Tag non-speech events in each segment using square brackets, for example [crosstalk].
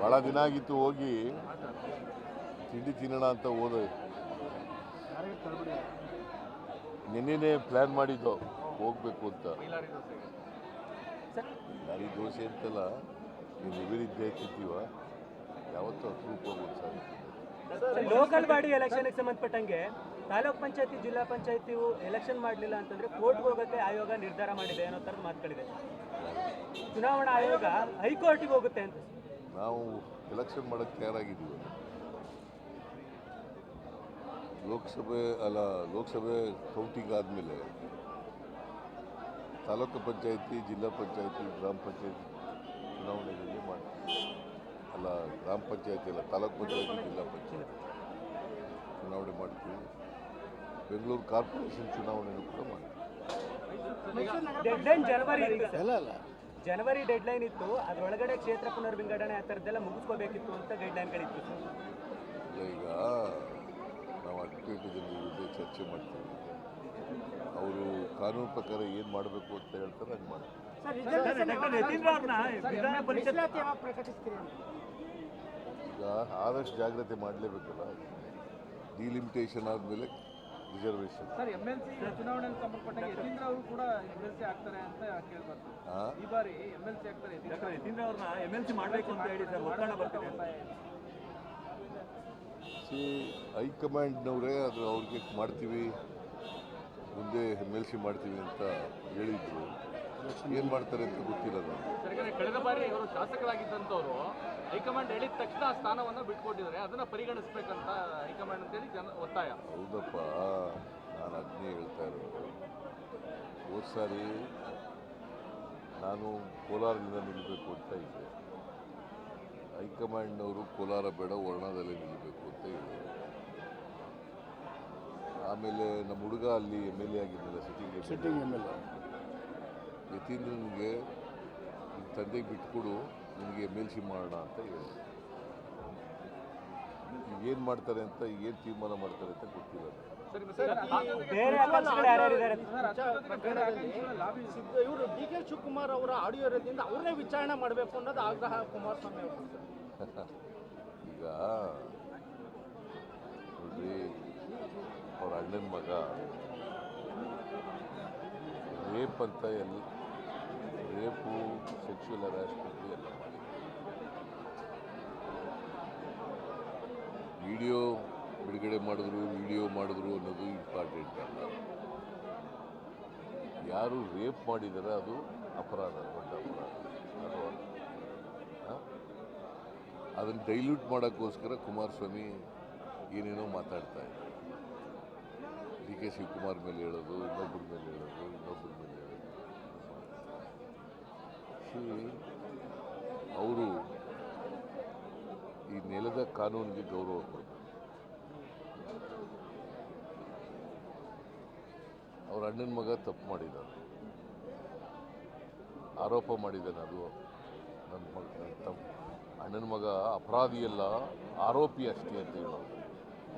ಭಾಳ ದಿನ ಆಗಿತ್ತು ಹೋಗಿ. ತಿಂಡಿ ತಿನ್ನೋಣ ಅಂತ ಹೋದ. ನಿನ್ನೆನೆ ಪ್ಲ್ಯಾನ್ ಮಾಡಿದ್ದು. ಹೋಗ್ಬೇಕು ಅಂತ. ನಾಳೆ ದೋಸೆ ಅಂತಲ್ಲ ನೀವು ನಿವೇದಿದ್ದೆ ತಿಂತೀವ ಯಾವತ್ತೂ ಅಪರೂಪ ಹೋಗ್ತಾರೆ ಲೋಕಲ್ ಬಾಡಿ ಎಲೆಕ್ಷನ್ಗೆ ಸಂಬಂಧಪಟ್ಟಂಗೆ ತಾಲೂಕ್ ಪಂಚಾಯತಿ, ಜಿಲ್ಲಾ ಪಂಚಾಯತಿ ಎಲೆಕ್ಷನ್ ಮಾಡಲಿಲ್ಲ ಅಂತಂದ್ರೆ ಕೋರ್ಟ್ಗೆ ಹೋಗೋಕ್ಕೆ ಆಯೋಗ ನಿರ್ಧಾರ ಮಾಡಿದೆ ಅನ್ನೋ ಥರದ ಮಾತುಗಳಿದೆ. ಚುನಾವಣಾ ಆಯೋಗ ಹೈಕೋರ್ಟಿಗೆ ಹೋಗುತ್ತೆ ಅಂತ. ನಾವು ಎಲೆಕ್ಷನ್ ಮಾಡೋಕ್ಕೆ ತಯಾರಾಗಿದ್ದೀವಿ. ಲೋಕಸಭೆ, ಅಲ್ಲ, ಲೋಕಸಭೆ ಕೌಂಟಿಂಗ್ ಆದಮೇಲೆ ತಾಲೂಕು ಪಂಚಾಯತಿ, ಜಿಲ್ಲಾ ಪಂಚಾಯತಿ, ಗ್ರಾಮ ಪಂಚಾಯತಿ ಚುನಾವಣೆಗಳಲ್ಲಿ ಮಾಡ್ತೀವಿ. ಅಲ್ಲ, ಗ್ರಾಮ ಪಂಚಾಯತಿ ಅಲ್ಲ, ತಾಲೂಕು ಪಂಚಾಯತಿ, ಜಿಲ್ಲಾ ಪಂಚಾಯತಿ. ಚುನಾವಣೆ ಮಾಡ್ತೀವಿ. ಬೆಂಗಳೂರು ಕಾರ್ಪೊರೇಷನ್ ಚುನಾವಣೆಯೂ ಕೂಡ ಮಾಡ್ತೀವಿ. ಡೆಡ್ಲೈನ್ ಜನವರಿ ಡೆಡ್ ಲೈನ್ ಜನವರಿ ಡೆಡ್ಲೈನ್ ಇತ್ತು. ಅದರೊಳಗಡೆ ಕ್ಷೇತ್ರ ಪುನರ್ವಿಂಗಡಣೆ ಆ ಥರದ್ದೆಲ್ಲ ಮುಗಿಸ್ಕೋಬೇಕಿತ್ತು ಅಂತ ಗೈಡ್ ಲೈನ್ಗಳಿತ್ತು ಈಗ ನಾವು ಅಡ್ವೊಕೇಟ್ ಜನರ ಜೊತೆ ಚರ್ಚೆ ಮಾಡ್ತೀವಿ. ಅವರು ಕಾನೂನು ಪ್ರಕಾರ ಏನು ಮಾಡಬೇಕು ಅಂತ ಹೇಳ್ತಾರೆ ಹಂಗೆ ಮಾಡ್ತೀವಿ. ಈಗ ಆದಷ್ಟು ಜಾಗ್ರತೆ ಮಾಡಲೇಬೇಕಲ್ಲ. ಡಿಲಿಮಿಟೇಷನ್ ಆದಮೇಲೆ ರಿಸರ್ವೇಷನ್ ಸಿ ಹೈಕಮಾಂಡ್ನವರೇ ಅದು ಅವ್ರಿಗೆ ಮಾಡ್ತೀವಿ ಮುಂದೆ ಎಂ ಎಲ್ ಸಿ ಮಾಡ್ತೀವಿ ಅಂತ ಹೇಳಿದ್ರು. ಏನು ಮಾಡ್ತಾರೆ ಅಂತ ಯಾಕಂದ್ರೆ ಕಳೆದ ಬಾರಿ ಇವರು ಶಾಸಕರಾಗಿದ್ದಂಥವ್ರು ಹೈಕಮಾಂಡ್ ಹೇಳಿದ ತಕ್ಷಣ ಆ ಸ್ಥಾನವನ್ನು ಬಿಟ್ಕೊಟ್ಟಿದ್ದಾರೆ. ಅದನ್ನ ಪರಿಗಣಿಸ್ಬೇಕಂತ ಹೈಕಮಾಂಡ್ ಅಂತೇಳಿ ಜನ ಒತ್ತಾಯ. ಹೌದಪ್ಪ ನಾನು ಅದನ್ನೇ ಹೇಳ್ತಾ ಇರೋದು. ಹೋದ ಸಾರಿ ನಾನು ಕೋಲಾರದಿಂದ ನಿಲ್ಲಬೇಕು ಅಂತ ಇದ್ದೆ. ಹೈಕಮಾಂಡ್ನವರು ಕೋಲಾರ ಬೇಡ ವರ್ಣದಲ್ಲಿ ನಿಲ್ಲಬೇಕು ಅಂತ ಹೇಳಿದ್ರು ಆಮೇಲೆ ನಮ್ಮ ಹುಡುಗ ಅಲ್ಲಿ M L A ಆಗಿದ್ದಲ್ಲ sitting sitting M L A ಯತೀಂದ್ರನಿಗೆ ನಿಮ್ಮ ತಂದೆಗೆ ಬಿಟ್ಕೊಡು ನಿಮಗೆ ಎಂ ಎಲ್ ಸಿ ಮಾಡೋಣ ಅಂತ ಹೇಳಿದ್ರು ಏನು ಮಾಡ್ತಾರೆ ಅಂತ ಏನು ತೀರ್ಮಾನ ಮಾಡ್ತಾರೆ ಅಂತ ಗೊತ್ತಿಲ್ಲ. ನನಗೆ. ಇವರು ಡಿ ಕೆ ಶಿವಕುಮಾರ್ ಅವರ ಆಡಿಯೋ ಇರೋದ್ರಿಂದ ಅವ್ರನ್ನೇ ವಿಚಾರಣೆ ಮಾಡಬೇಕು ಅನ್ನೋದು ಆಗ್ರಹ ಕುಮಾರಸ್ವಾಮಿ ಅವರು [laughs] ಈಗ ನೋಡ್ರಿ ಅವ್ರ ಅಣ್ಣನ ಮಗ ರೇಪ್ ಅಂತ ಎಲ್ಲ ರೇಪು ಸೆಕ್ಷುವಲ್ ಹರಾಸ್ಮೆಂಟು ಎಲ್ಲ ವಿಡಿಯೋ ಬಿಡುಗಡೆ ಮಾಡಿದ್ರು, ವಿಡಿಯೋ ಮಾಡಿದ್ರು ಅನ್ನೋದು ಇಂಪಾರ್ಟೆಂಟ್ ಅಲ್ಲ. ಯಾರು ರೇಪ್ ಮಾಡಿದಾರ ಅದು ಅಪರಾಧ, ದೊಡ್ಡ ಅಪರಾಧ? ಅದನ್ನು ಡೈಲ್ಯೂಟ್ ಮಾಡೋಕ್ಕೋಸ್ಕರ ಕುಮಾರಸ್ವಾಮಿ ಏನೇನೋ ಮಾತಾಡ್ತಾ ಇದ್ದಾರೆ. ಡಿ ಕೆ ಶಿವಕುಮಾರ್ ಮೇಲೆ ಹೇಳೋದು ಇನ್ನೊಬ್ಬರ ಮೇಲೆ ಹೇಳೋದು ಇನ್ನೊಬ್ಬರ ಮೇಲೆ ಅವರು ಈ ನೆಲದ ಕಾನೂನಿಗೆ ಗೌರವ ಕೊಡಬೇಕು. ಅವ್ರ ಅಣ್ಣನ ಮಗ ತಪ್ಪು ಮಾಡಿದ್ದಾನೆ ಆರೋಪ ಮಾಡಿದ್ದಾನೆ ಅದು. ನನ್ನ ಮಗ ತಮ್ಮ ಅಣ್ಣನ ಮಗ ಅಪರಾಧಿಯಲ್ಲ ಆರೋಪಿ ಅಷ್ಟೇ ಅಂತ ಹೇಳೋದು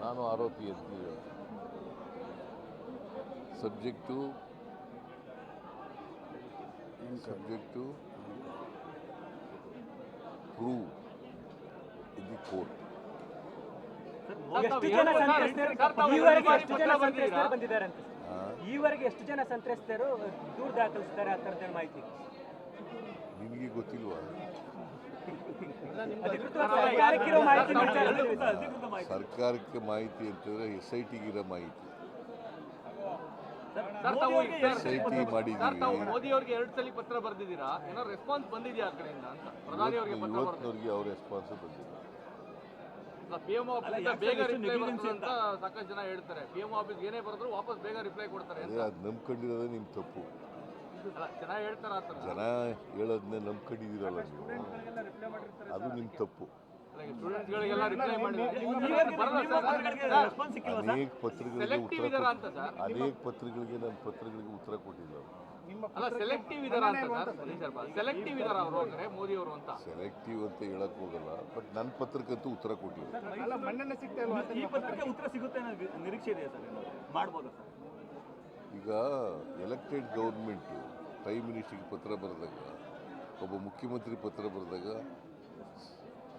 ನಾನು ಆರೋಪಿ ಅಂತ ಹೇಳೋದು subject subject prove in the court ಎಷ್ಟು ಜನ ಸಂತ್ರಸ್ತರು ಈವರೆಗೆ ಎಷ್ಟು ಜನ ಸಂತ್ರಸ್ತರು ಬಂದಿದ್ದಾರೆ ಅಂತ? ಈವರೆಗೆ ಎಷ್ಟು ಜನ ಸಂತ್ರಸ್ತರು ದೂರ ದಾಖಲಿಸ್ತಾರೆ ಆ ಥರದ ಮಾಹಿತಿ? ನಿಮಗೆ ಗೊತ್ತಿಲ್ವಾ? ಸರ್ಕಾರಕ್ಕೆ ಮಾಹಿತಿ ಅಂತಂದ್ರೆ ಎಸ್ ಐ ಟಿಗಿರೋ ಮಾಹಿತಿ. ಸರ್ ತಾವು ಎಸ್ ಸರ್ ತಾವು ಮಾಡಿದ್ದೀವಿ ಮೋದಿ ಅವರಿಗೆ ಎರಡು ಸಲ ಪತ್ರ ಬರೆದಿದ್ದೀರಾ? ಏನೋ ರೆಸ್ಪಾನ್ಸ್ ಬಂದಿದೆಯಾ ಆ ಕಡೆಯಿಂದ ಅಂತ? ಪ್ರಧಾನಿ ಅವರಿಗೆ ಇವತ್ತಿನವ್ರಿಗೆ ಅವ್ರ ರೆಸ್ಪಾನ್ಸ್ ಬಂದಿಲ್ಲ. ಪಿ ಎಂ ಆಫೀಸ್ ಬೇಗ ರಿಪ್ಲೈ ಬರ್ತದೆ ಅಂತ? ಸಾಕಷ್ಟು ಜನ ಹೇಳ್ತಾರೆ. ಪಿ ಎಂ ಆಫೀಸ್ ಏನೇ ಬರೆದ್ರು ವಾಪಸ್ ಬೇಗ ರಿಪ್ಲೈ ಕೊಡ್ತಾರೆ ಅಂತ. ಅದೇ ಅದು ನಂಬ್ಕೊಂಡಿರೋದೇ ನಿಮ್ಮ ತಪ್ಪು. ಜನ ಹೇಳ್ತಾರ ಆ ಥರ? ಜನ ಹೇಳೋದನ್ನೇ ನಂಬ್ಕೊಂಡಿದ್ದೀರಲ್ಲ ನೀವು. ಅದು ನಿಮ್ಮ ತಪ್ಪು. ಅನೇಕ ಪತ್ರಿಕೆಗಳಿಗೆ ಉತ್ತರ ಅನೇಕ ಪತ್ರಗಳಿಗೆ ನನ್ನ ಪತ್ರಗಳಿಗೆ ಉತ್ತರ ಕೊಟ್ಟಿಲ್ಲ ಅಲ್ಲ ಸೆಲೆಕ್ಟಿವ್ ಅಂತ ಸರ್. ಸೆಲೆಕ್ಟಿವ್ ಇದಾರ ಅವರು ಅಂದ್ರೆ ಮೋದಿ ಅವರು ಅಂತ. ಸೆಲೆಕ್ಟಿವ್ ಅಂತ ಹೇಳಕ್ ಹೋಗಲ್ಲ ಬಟ್ ನನ್ನ ಪತ್ರಕ್ಕಂತೂ ಉತ್ತರ ಕೊಟ್ಟಿಲ್ಲ. ಅಲ್ಲ ಮಣ್ಣೆಣ್ಣೆ ಸಿಗ್ತಾ ಇಲ್ವಾ? ಈ ಪತ್ರಕ್ಕೆ ಉತ್ತರ ಸಿಗುತ್ತೆ ಅನ್ನೋ ನಿರೀಕ್ಷೆ ಇದೆಯಾ ಸರ್ ಮಾಡ್ಬೋದಾ ಸರ್? ಈಗ ಎಲೆಕ್ಟೆಡ್ ಗೌರ್ಮೆಂಟು ಪ್ರೈಮ್ ಮಿನಿಸ್ಟರ್ಗೆ ಪತ್ರ ಬರೆದಾಗ ಒಬ್ಬ ಮುಖ್ಯಮಂತ್ರಿ ಪತ್ರ ಬರೆದಾಗ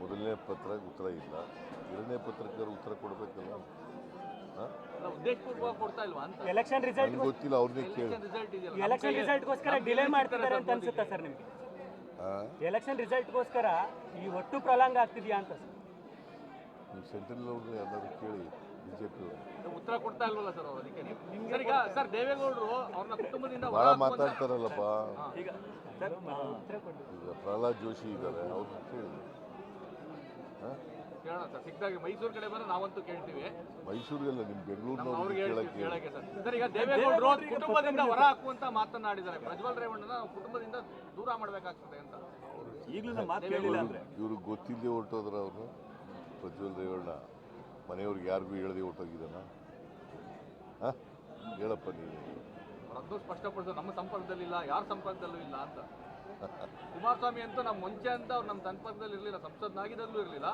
ಮೊದಲನೇ ಪತ್ರ ಉತ್ತರ ಇಲ್ಲ. ಎರಡನೇ ಪತ್ರಕ್ಕೆ ಉತ್ತರ ಕೊಡಬೇಕಲ್ಲ? ಎಲೆಕ್ಷನ್ ರಿಸಲ್ಟ್ ಗೊತ್ತಿಲ್ಲ ಅವ್ರನ್ನೇ ಕೇಳಿ. ಎಲೆಕ್ಷನ್ ರಿಸಲ್ಟ್ ಇದೆಯಲ್ಲ ಎಲೆಕ್ಷನ್ ರಿಸಲ್ಟ್ಗೋಸ್ಕರ ಡಿಲೇ ಮಾಡ್ತಿದ್ದಾರೆ ಅಂತ ಅನ್ಸುತ್ತಾ ಸರ್ ನಿಮಗೆ? ಎಲೆಕ್ಷನ್ ರಿಸಲ್ಟ್ಗೋಸ್ಕರ ಈ ಒಟ್ಟು ಪ್ರಲಾಂಗ ಆಗ್ತಿದೆಯಾ ಅಂತ ಸರ್? ನೀವು ಸೆಂಟ್ರಲ್ ಅವ್ರನ್ನ ಎಲ್ಲರೂ ಕೇಳಿ ಬಿ ಜೆ ಪಿ ಅವರು ಉತ್ತರ ಕೊಡ್ತಾ ಇಲ್ವಲ್ಲ ಸರ್ ಅವರು ಅದಕ್ಕೆ ಸರ್ ಈಗ ಸರ್ ದೇವೇಗೌಡರು ಅವ್ರನ್ನ ಕುಟುಂಬದಿಂದ ಭಾಳ ಮಾತಾಡ್ತಾರಲ್ಲಪ್ಪ. ಈಗ ಉತ್ತರ ಕೊಡಿ ಈಗ ಪ್ರಹ್ಲಾದ್ ಜೋಶಿ ಇದ್ದಾರೆ ಅವ್ರನ್ನ ಕೇಳಿ. ಕೇಳೋಣ ಸರ್. ಸಿಕ್ಕಿದಾಗ ಮೈಸೂರು ಕಡೆ ಬಂದ್ರೆ ನಾವಂತೂ ಕೇಳ್ತೀವಿ. ಮೈಸೂರಿಗೆಲ್ಲ ನಿಮ್ ಬೆಂಗಳೂರಿನವ್ರಿಗೆ ಕೇಳಕ್ಕೆ ಕೇಳಕ್ಕೆ ಸರ್. ಸರ್ ಈಗ ದೇವೇಗೌಡರು ಕುಟುಂಬದಿಂದ ಹೊರ ಹಾಕುವಂತ ಮಾತನಾಡಿದ್ದಾರೆ ಪ್ರಜ್ವಲ್ ರೇವಣ್ಣನ ಕುಟುಂಬದಿಂದ ದೂರ ಮಾಡಬೇಕಾಗ್ತದೆ ಅಂತ. ಇವ್ರಿಗೆ ಗೊತ್ತಿಲ್ಲದೆ ಹೊರಟೋದ್ರ ಅವರು. ಪ್ರಜ್ವಲ್ ರೇವಣ್ಣ ಮನೆಯವ್ರಿಗೆ ಯಾರಿಗೂ ಹೇಳದೆ ಹೊರಟೋಗಿದ್ದಾನ? ಹಾಂ? ಹೇಳಪ್ಪ ನೀವು ಅದು ಸ್ಪಷ್ಟಪಡಿಸೋದು ನಮ್ಮ ಸಂಪರ್ಕದಲ್ಲಿಲ್ಲ ಯಾರ ಸಂಪರ್ಕದಲ್ಲೂ ಇಲ್ಲ ಅಂತ. ಕುಮಾರಸ್ವಾಮಿ ಅಂತ ನಮ್ಮ ಮುಂಚೆ ಅಂತ ಅವ್ರು ನಮ್ಮ ಸಂಪರ್ಕದಲ್ಲಿ ಇರಲಿಲ್ಲ ಸಂಸದನಾಗಿದ್ದಲ್ಲೂ ಇರಲಿಲ್ಲ.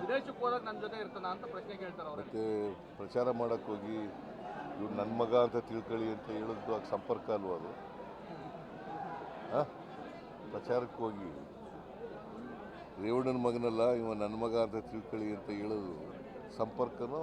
ವಿದೇಶಕ್ಕೆ ಹೋದಾಗ ನನ್ನ ಜೊತೆ ಇರ್ತಾನ ಅಂತ ಪ್ರಶ್ನೆ ಕೇಳ್ತಾರೆ ಅವರು. ಮತ್ತೆ ಪ್ರಚಾರ ಮಾಡಕ್ಕೆ ಹೋಗಿ ಇವ್ರು ನನ್ನ ಮಗ ಅಂತ ತಿಳ್ಕೊಳ್ಳಿ ಅಂತ ಹೇಳೋದು ಆಗ ಸಂಪರ್ಕ ಅಲ್ವಾ ಅದು? ಹಾಂ? ಪ್ರಚಾರಕ್ಕೆ ಹೋಗಿ. ರೇವಣ್ಣನ ಮಗನಲ್ಲ ಇವ ನನ್ನ ಮಗ ಅಂತ ತಿಳ್ಕೊಳ್ಳಿ ಅಂತ ಹೇಳೋದು ಸಂಪರ್ಕನೋ